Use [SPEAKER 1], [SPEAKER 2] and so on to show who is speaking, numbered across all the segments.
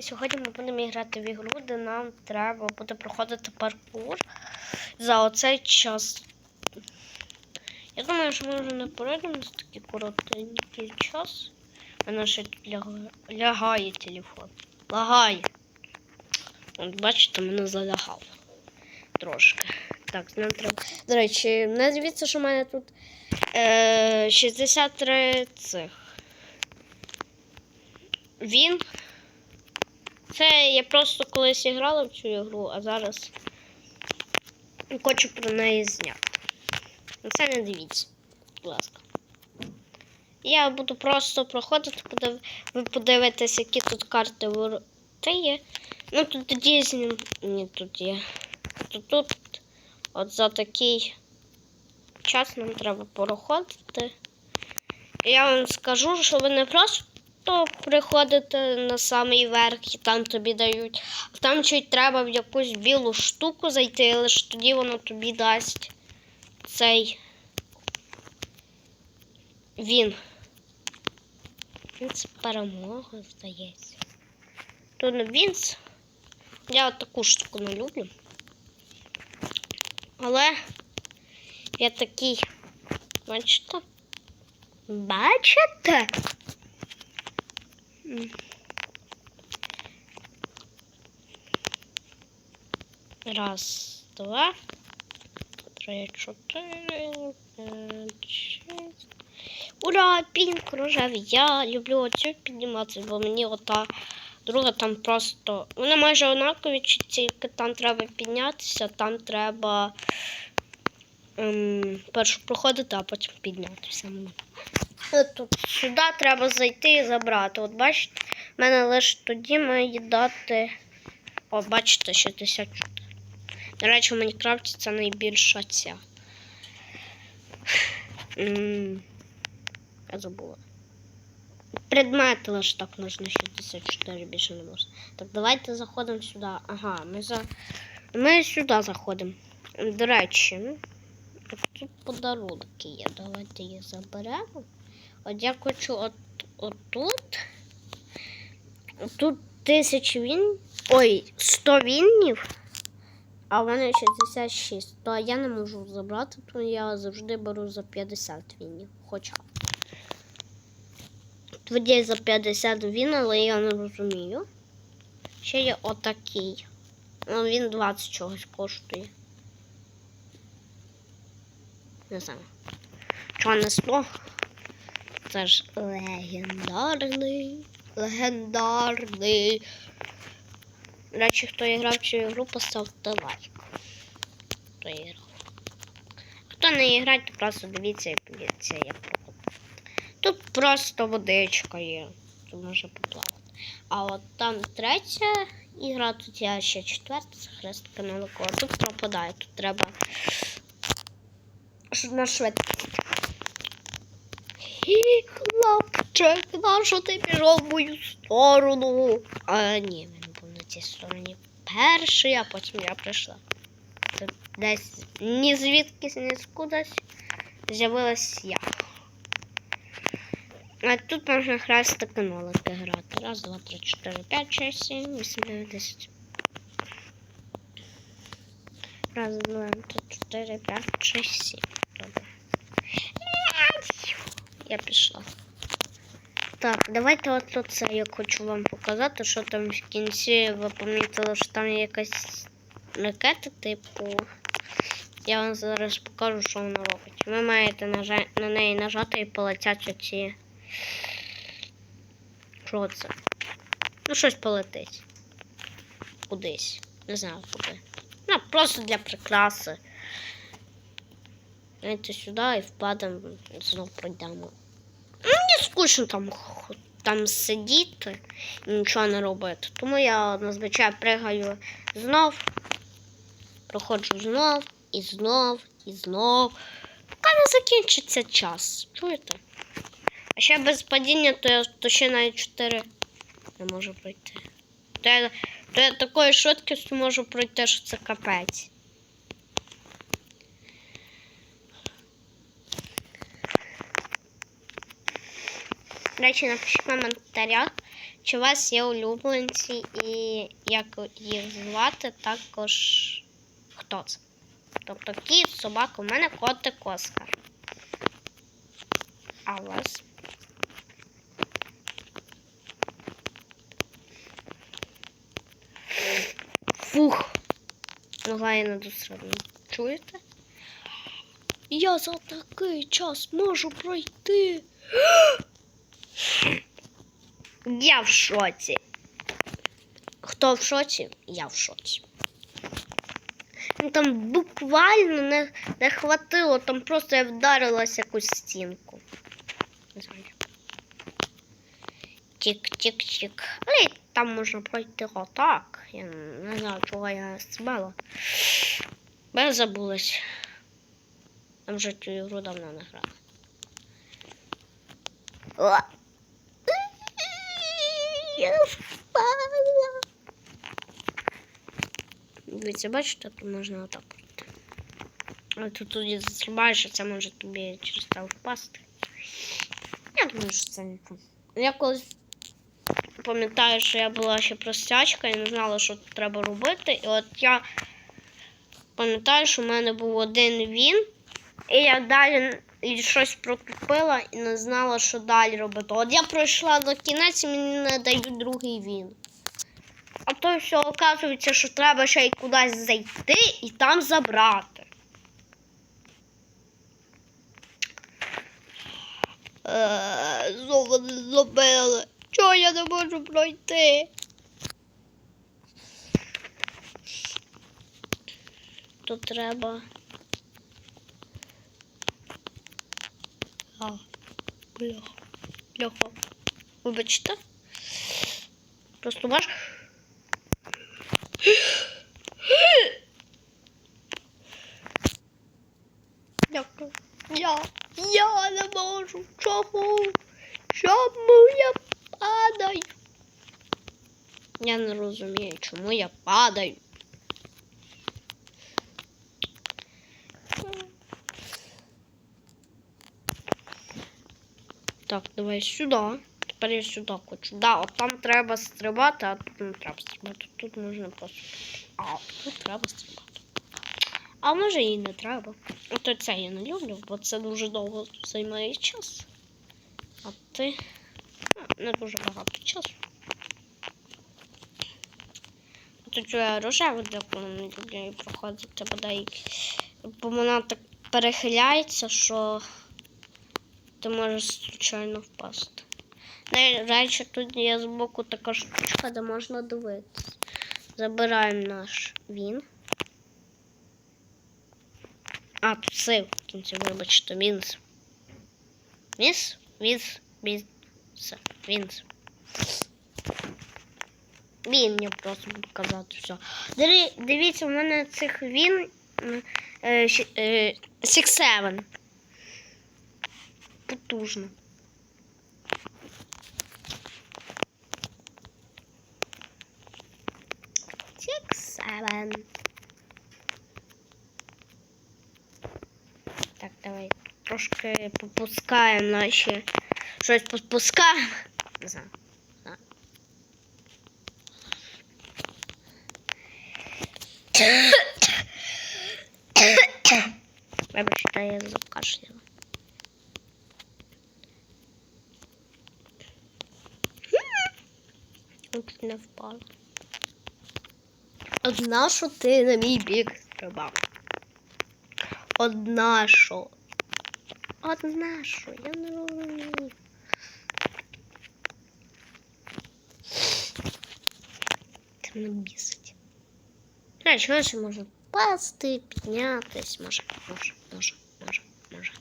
[SPEAKER 1] І сьогодні ми будемо грати в ігру, де нам треба буде проходити паркур за оцей час. Я думаю, що ми вже не пройдемо за такий коротенький час. У мене ще тут ляга- лягає телефон. Лагає. От бачите, мене залягало. Трошки. Так, нам треба. До речі, не дивіться, що в мене тут е, 63 цих. Він. Це я просто колись грала в цю ігру, а зараз хочу про неї зняти. На це не дивіться, будь ласка. Я буду просто проходити, подив... ви подивитесь, які тут карти вороти є. Ну тут дійсно. Ні, тут є. Тут, тут от за такий час нам треба проходити. Я вам скажу, що ви не просто приходите на самий верх і там тобі дають. А там чуть треба в якусь білу штуку зайти, і лише тоді воно тобі дасть цей він. Це перемога, здається. То не він. Я от таку штуку не люблю. Але я такий. Бачите? Бачите? Раз, два, три, чотири, п'ять, шість. Ура! Пінк рожевий. Я люблю оцю підніматися, бо мені ота друга там просто. Вони майже однакові, тільки там треба піднятися, там треба ем, першу проходити, а потім піднятися. От Тут сюди треба зайти і забрати. От бачите, в мене лише тоді має дати. О, бачите, 64. До речі, в Майнкрафті це найбільша ця. М, Я забула. Предмети лише так можна 64, більше не можна. Так, давайте заходимо сюди. Ага, ми за. Ми сюди заходимо. До речі, тут подарунки є. Давайте їх заберемо. От я хочу от, отут. Тут тисячі він. Ой, 100 віннів. А в мене 66. То я не можу забрати, то я завжди беру за 50 вінів. Хоча. Тоді за 50 він, але я не розумію. Ще є отакий. Ну, він 20 чогось коштує. Не знаю. Чого не 100? Це ж легендарний. Легендарний. До речі, хто грав цю ігру, поставте лайк. Хто грав. Хто не грає, то просто дивіться і подивіться, як. Тут просто водичка є. Тут може поплавати. А от там третя ігра, тут я ще четверта, це хрестика на. Тут пропадає, тут треба на швидкість. Хі, хлопчик, на що ти пішов в мою сторону? А ні, він був на цій стороні перший, а потім я прийшла. Десь ні звідкись, ні скудись з'явилась я. А тут можна хрестики нолики грати. Раз, два, три, чотири, п'ять, шість, сім, вісім, дев'ять, десять. Раз, два, три, чотири, п'ять, шість, сім. Я пішла. Так, давайте от тут це я хочу вам показати, що там в кінці ви помітили, що там є якась ракета, типу. Я вам зараз покажу, що вона робить. Ви маєте нажа... на неї нажати і полетять оці. Що це? Ну, щось полетить. Кудись. Не знаю куди. Ну, просто для прикраси. Знаєте, сюди і впадемо, знов пройдемо. Скучно там, там сидіти і нічого не робити. Тому я зазвичай пригаю знов, проходжу знов, і знов, і знов. Поки не закінчиться час. Чуєте? А ще без падіння, то я то ще навіть 4 не можу пройти. То я, то я такою швидкістю можу пройти, що це капець. Речі, напишіть в коментарях, чи у вас є улюбленці і як їх звати також хто це? Тобто кіт, собака, у мене котик Оскар. А у вас? Фух. Нога я досродна. Чуєте? Я за такий час можу пройти. Я в шоці. Хто в шоці? Я в шоці. Ну, Там буквально не, не хватило, там просто я вдарилась якусь стінку. Тік-тік-тік. Але там можна пройти отак. Я не знаю, чого я. Бо я забулась. Там вже цю ігру давно не грала. О! Я впала. Дивіться, бачите, тут можна отак. А тут тоді застрибаєш, а це може тобі через те впасти. Я думаю, що це не там. Я колись пам'ятаю, що я була ще простячка і не знала, що треба робити. І от я пам'ятаю, що в мене був один він, і я далі і щось протупила і не знала, що далі робити. От я пройшла до кінець і мені не дають другий він. А то все оказується, що треба ще й кудись зайти і там забрати. Е, Знову не зробили. Чого я не можу пройти? Тут треба. А, бляха. Бляха. Вибачте. Просто ваш. Дякую. Я, я не можу. Чому? Чому я падаю? Я не розумію, чому я падаю. Так, давай сюди. Тепер я сюди хочу. Да, от там треба стрибати, а тут не треба стрибати. Тут можна просто. А, тут треба стрибати. А може і не треба. От це я не люблю, бо це дуже довго займає час. А ти ну, не дуже багато часу. Тут рожеву деку не люблю проходити, бодай. Бо вона так перехиляється, що ти можеш случайно впасти. До тут є збоку така штучка, де можна дивитися. Забираємо наш він. А, тут сейв в кінці, вибачте, мінс. Віз, віз, все, вінс. Він я просто буду казати все. Диві- Дивіться, у мене цих він е, щ- е, Six Seven. Потужно. Seven. Так, давай трошки попускаємо наші. Щось попускаємо. Не знаю. Вибачте, я закашляла. Не впала. Одна, що ти на мій бік стрибав. Одна що. Одна що, я не розумію. Це мене бісить. А, чого ще може пасти, піднятись, може, може, може, може, може.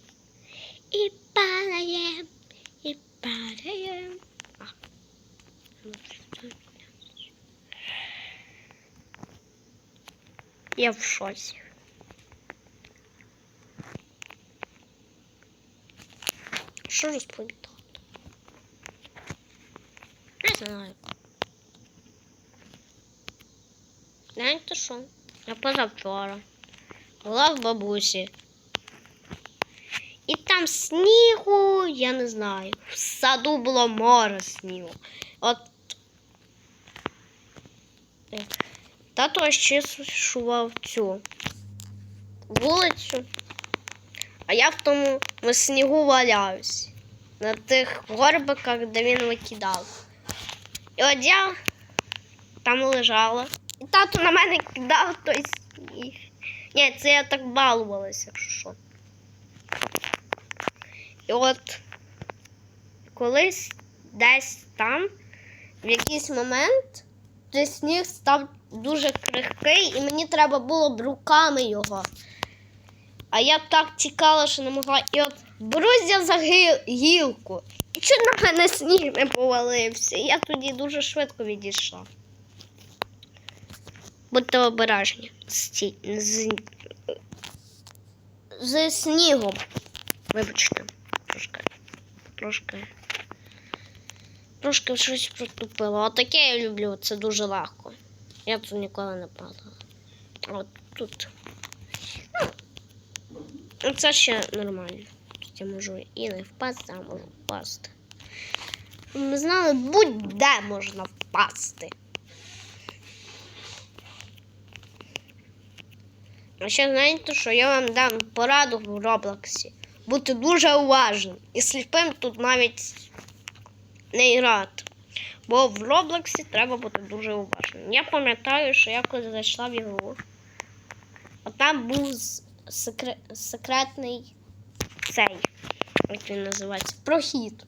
[SPEAKER 1] І падаєм, і падаєм. А. ну, що? Я в шоці. Що розповідати? Не знаю. Знаєте що? Я позавчора була в бабусі. І там снігу, я не знаю. В саду було море снігу. От Тато очищував цю вулицю, а я в тому на снігу валяюсь. На тих горбиках, де він викидав. І от я там лежала. І тато на мене кидав той сніг. Ні, це я так балувалася, якщо що. І от колись десь там, в якийсь момент, той сніг став дуже крихкий, і мені треба було б руками його. А я так тікала, що не могла. І от берусь я за гілку. І чуть на мене сніг не повалився. Я тоді дуже швидко відійшла. Будьте обережні з, з, з снігом. Вибачте, трошки. Трошки. Трошки щось протупило. А таке я люблю, це дуже легко. Я тут ніколи не падала. От тут. Ну, це ще нормально. Тут я можу і не впасти, а можу впасти. Ми знали, будь-де можна впасти. А ще знаєте, що я вам дам пораду в Роблоксі. Бути дуже уважним. І сліпим тут навіть не грати. Бо в Роблоксі треба бути дуже уважним. Я пам'ятаю, що я коли зайшла в ігру, а там був секре... секретний цей, як він називається, прохід.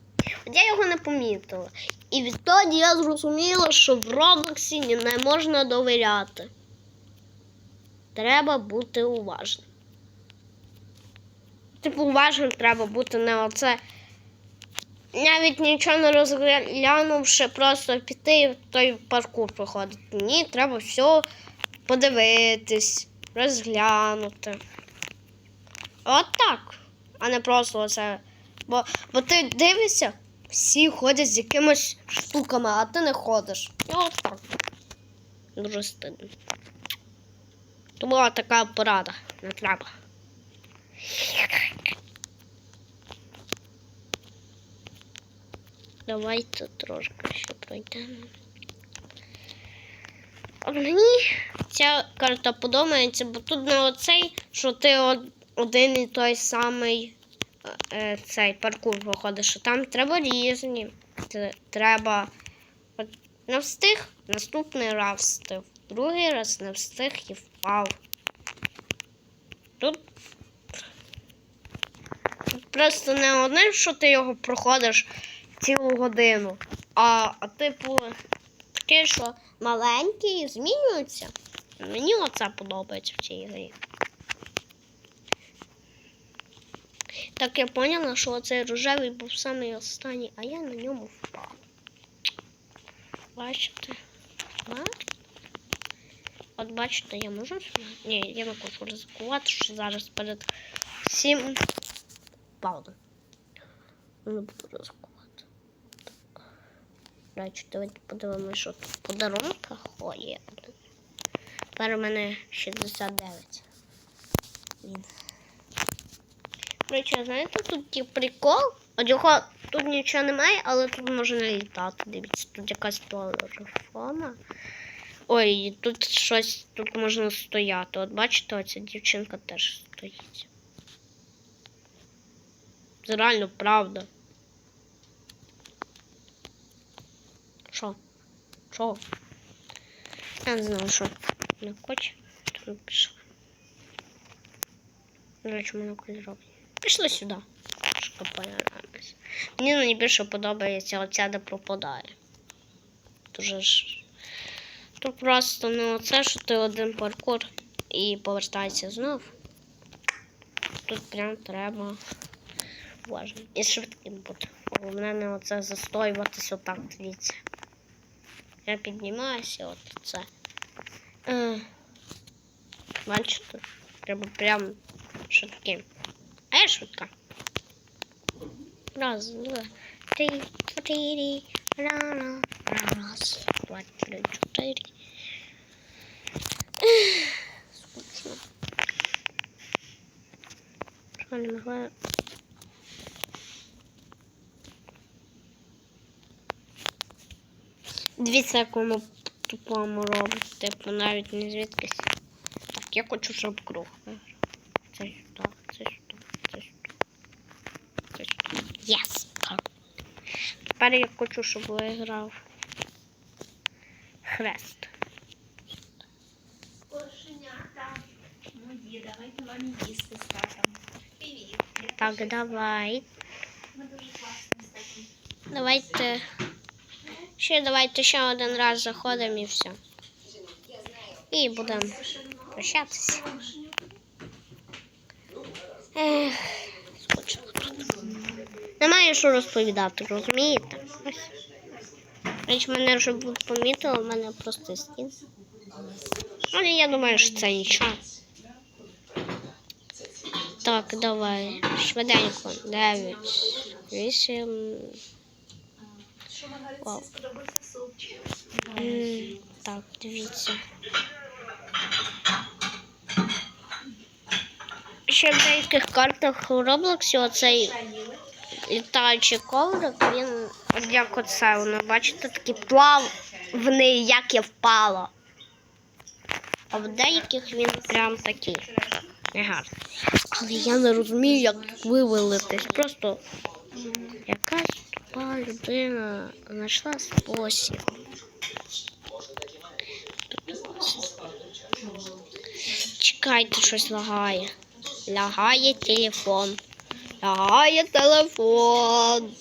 [SPEAKER 1] От я його не помітила. І відтоді я зрозуміла, що в Роблоксі не можна довіряти. Треба бути уважним. Типу, уважним треба бути не оце. Навіть нічого не розглянувши, просто піти і в той паркур проходити. Ні, треба все подивитись, розглянути. От так. А не просто оце. Бо, бо ти дивишся, всі ходять з якимись штуками, а ти не ходиш. І от так. Дуже стидно. То була така порада, не треба. Давайте трошки ще пройдемо. Мені ця карта подобається, бо тут не оцей, що ти один і той самий е, цей паркур проходиш, а там треба різні. Треба не встиг, наступний раз встиг, другий раз не встиг і впав. Тут просто не одне, що ти його проходиш цілу годину, а, а типу таке, що маленькі змінюються. Мені оце подобається в цій грі. Так я поняла, що оцей рожевий був самий останній, а я на ньому впав. Бачите? Бачите? От бачите, я можу? Ні, я не хочу ризикувати, що зараз перед всім пауза. Не буду ризикувати. Речі, давайте подивимося, що тут в подарунках. О, є. Тепер у мене 69. Він. Знаєте, тут є прикол. От його тут нічого немає, але тут можна літати. Дивіться, тут якась телефона. Ой, тут щось, тут можна стояти. От бачите, оця дівчинка теж стоїть. Це реально правда. Що? Що? Я не знаю, що. Не хоче. То пішла. Речі, мене кольоровий. Пішли сюди. Мені найбільше подобається оця, де пропадає. Дуже ж. Тут просто ну це, що ти один паркур і повертається знов. Тут прям треба уважно. І швидким бути. Головне не оце застоюватись отак, дивіться. Я піднімаюся, от це. Е, бачите? Треба прям швидким. А я швидка. Раз, два, три, чотири, рано. Раз, два, три, чотири. Скучно. Що не могла Дивіться, як воно по-тупому робить. Типу навіть не звідкись. Так, я хочу, щоб круг виграв. Це сюди, це сюди, це сюди. Це сюди. Єс! Тепер я хочу, щоб виграв хрест.
[SPEAKER 2] Кошенята. Мої, давайте вам їсти з татом. Привіт.
[SPEAKER 1] Так, давай.
[SPEAKER 2] Ми дуже класно з таким.
[SPEAKER 1] Давайте. Ще давайте ще один раз заходимо і все. І будемо прощатися. Ех, скучно. Немає що розповідати, розумієте? Ось. Річ мене вже будуть помітили, в мене просто стін. Але я думаю, що це нічого. Так, давай. Швиденько. Дев'ять. Вісім.
[SPEAKER 2] Що Маргариці
[SPEAKER 1] Вау. Так, дивіться. Ще в деяких картах в Роблоксі оцей літаючий коврик, він от як оце, воно, бачите, такий плавний, як я впала. А в деяких він прям такий негарний. Але я не розумію, як тут вивелитись. Просто якась тупа людина знайшла спосіб. Чекайте, щось лагає. Лагає телефон. Лагає телефон.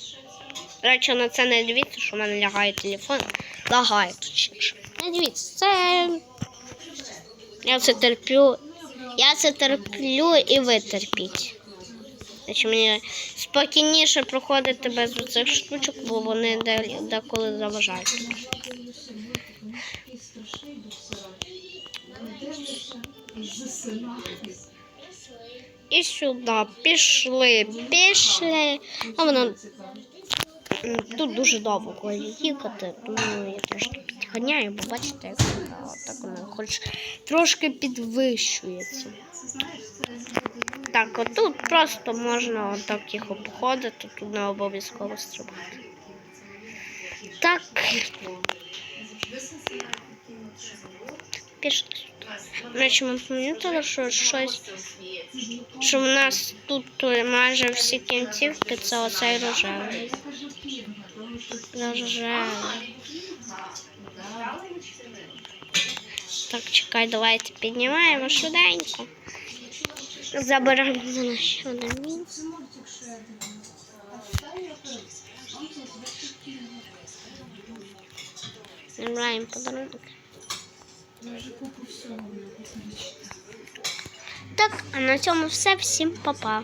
[SPEAKER 1] Речі, на це не дивіться, що в мене лягає телефон. Лагає точніше. Не дивіться, це. Я це терплю. Я це терплю і ви терпіть. Значить, мені спокійніше проходити без цих штучок, бо вони деколи заважають. І сюди пішли, пішли. А воно тут дуже довго їхати, тому я трошки підганяю, бо бачите, як воно так воно хоч трошки підвищується. Так, отут просто можна отак їх обходити, тут не обов'язково стрибати. Так, пішли. Речі, ми помітили, що щось, що в нас тут е, майже всі кінцівки, це оцей рожевий. Рожевий. Так, чекай, давайте піднімаємо швиденько. Забираємо за нас ще один мінус. Забираємо подарунок. Так, а на цьому все. Всім па-па.